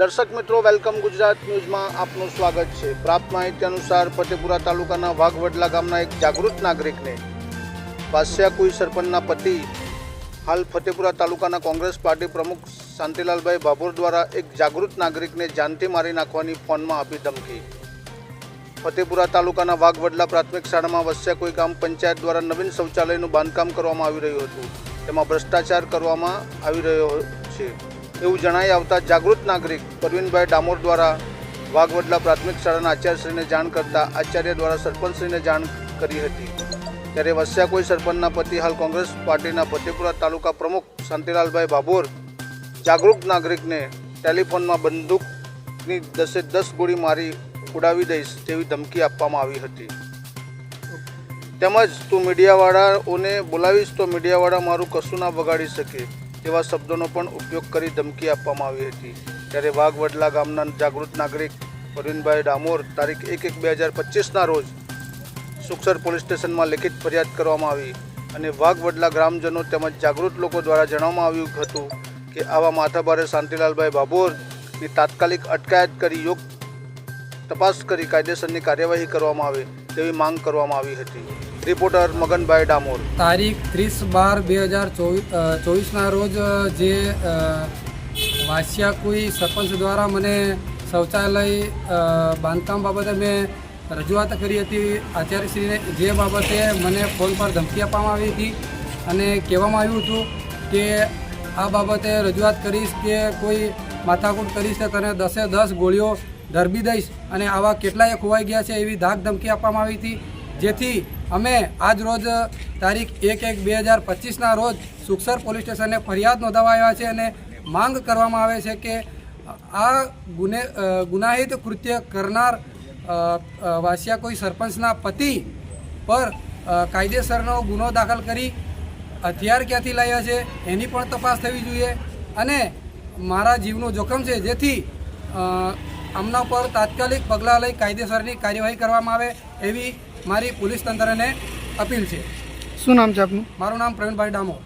દર્શક મિત્રો વેલકમ ગુજરાત ન્યૂઝમાં આપનું સ્વાગત છે. પ્રાપ્ત માહિતી અનુસાર ફતેપુરા તાલુકાના વાઘવડલા ગામના એક જાગૃત નાગરિકને બાસ્યાકુઈ સરપંચના પતિ, હાલ ફતેપુરા તાલુકાના કોંગ્રેસ પાર્ટી પ્રમુખ શાંતિલાલભાઈ ભાભોર દ્વારા એક જાગૃત નાગરિકને જાનથી મારી નાખવાની ફોનમાં આપી ધમકી. ફતેપુરા તાલુકાના વાઘવડલા પ્રાથમિક શાળામાં વસ્યાકુઈ ગામ પંચાયત દ્વારા નવીન શૌચાલયનું બાંધકામ કરવામાં આવી રહ્યું હતું. તેમાં ભ્રષ્ટાચાર કરવામાં આવી રહ્યો છે એવું જણાઈ આવતા જાગૃત નાગરિક પરવીનભાઈ ડામોર દ્વારા વાઘવડલા પ્રાથમિક શાળાના આચાર્યશ્રીને જાણ કરતા આચાર્ય દ્વારા સરપંચશ્રીને જાણ કરી હતી. ત્યારે વસ્યા કોઈ સરપંચના પતિ, હાલ કોંગ્રેસ પાર્ટીના ફતેપુરા તાલુકા પ્રમુખ શાંતિલાલભાઈ ભાભોર જાગૃત નાગરિકને ટેલિફોનમાં બંદૂકની દસે દસ ગોળી મારી ઉડાવી દઈશ તેવી ધમકી આપવામાં આવી હતી. તેમજ તું મીડિયાવાળાઓને બોલાવીશ તો મીડિયાવાળા મારું કશું ના બગાડી શકે. તેવા શબ્દોનો પણ ઉપયોગ કરી ધમકી આપવામાં આવી હતી. ત્યારે વાઘવડલા ગામના જાગૃત નાગરિક અરવિંદભાઈ ડામોર તારીખ એક એક બે હજાર પચીસના રોજ સુખસર પોલીસ સ્ટેશનમાં લેખિત ફરિયાદ કરવામાં આવી અને વાઘવડલા ગ્રામજનો તેમજ જાગૃત લોકો દ્વારા જણાવવામાં આવ્યું હતું કે આવા માથાભારે શાંતિલાલભાઈ બાબોરની તાત્કાલિક અટકાયત કરી યોગ તપાસ કરી કાયદેસરની કાર્યવાહી કરવામાં આવે તેવી માંગ કરવામાં આવી હતી. રિપોર્ટર મગનભાઈ ડામોર. તારીખ ત્રીસ બાર બે હજાર ચોવીસના રોજ જે વાસિયાકુઈ સરપંચ દ્વારા મને શૌચાલય બાંધકામ બાબતે મેં રજૂઆત કરી હતી. આચાર્યશ્રીને જે બાબતે મને ફોન પર ધમકી આપવામાં આવી હતી અને કહેવામાં આવ્યું હતું કે આ બાબતે રજૂઆત કરીશ કે કોઈ માથાકૂટ કરીશ તો તને દસે દસ ગોળીઓ ધરબી દઈશ અને આવા કેટલાય ખોવાઈ ગયા છે એવી ધાક ધમકી આપવામાં આવી હતી. જેથી અમે આજ રોજ તારીખ એક એક બે હજાર પચીસના રોજ સુખસર પોલીસ સ્ટેશને ફરિયાદ નોંધાવા આવ્યા છે અને માંગ કરવામાં આવે છે કે આ ગુને ગુનાહિત કૃત્ય કરનાર વાસિયા કોઈ સરપંચના પતિ પર કાયદેસરનો ગુનો દાખલ કરી હથિયાર ક્યાંથી લાવ્યા છે એની પણ તપાસ થવી જોઈએ અને મારા જીવનું જોખમ છે. જેથી આમના પર તાત્કાલિક પગલાં લઈ કાયદેસરની કાર્યવાહી કરવામાં આવે એવી મારી પોલીસ તંત્રને અપીલ છે. શું નામ છે આપનું? મારું નામ પ્રવીણભાઈ ડામોર.